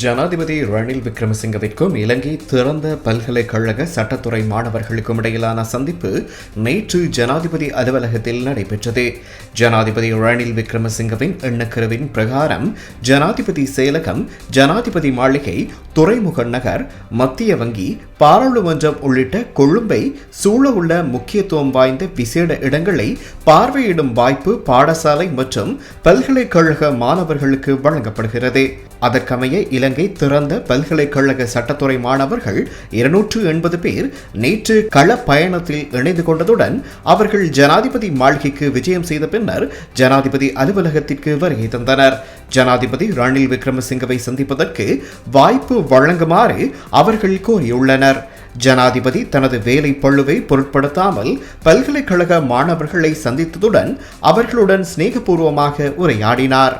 ஜனாதிபதி ரணில் விக்ரமசிங்கவிற்கும் இலங்கை திறந்த பல்கலைக்கழக சட்டத்துறை மாணவர்களுக்கும் இடையிலான சந்திப்பு நேற்று ஜனாதிபதி அலுவலகத்தில் நடைபெற்றது. ஜனாதிபதி ரணில் விக்ரமசிங்கவின் எண்ணக்கருவின் பிரகாரம் ஜனாதிபதி செயலகம் ஜனாதிபதி மாளிகை துறைமுக நகர் மத்திய வங்கி பாராளுமன்றம் உள்ளிட்ட கொழும்பை சூழவுள்ள முக்கியத்துவம் வாய்ந்த விசேட இடங்களை பார்வையிடும் வாய்ப்பு பாடசாலை மற்றும் பல்கலைக்கழக மாணவர்களுக்கு வழங்கப்படுகிறது. அதற்கமைய இலங்கை திறந்த பல்கலைக்கழக சட்டத்துறை மாணவர்கள் இருநூற்று எண்பது பேர் நேற்று கள பயணத்தில் இணைந்து கொண்டதுடன் அவர்கள் ஜனாதிபதி மாளிகைக்கு விஜயம் செய்த பின்னர் ஜனாதிபதி அலுவலகத்திற்கு வருகை தந்தனர். ஜனாதிபதி ரணில் விக்ரமசிங்கவை சந்திப்பதற்கு வாய்ப்பு வழங்குமாறு அவர்கள் கோரியுள்ளனர். ஜனாதிபதி தனது வேலை பழுவை பொருட்படுத்தாமல் பல்கலைக்கழக மாணவர்களை சந்தித்ததுடன் அவர்களுடன் சிநேகபூர்வமாக உரையாடினார்.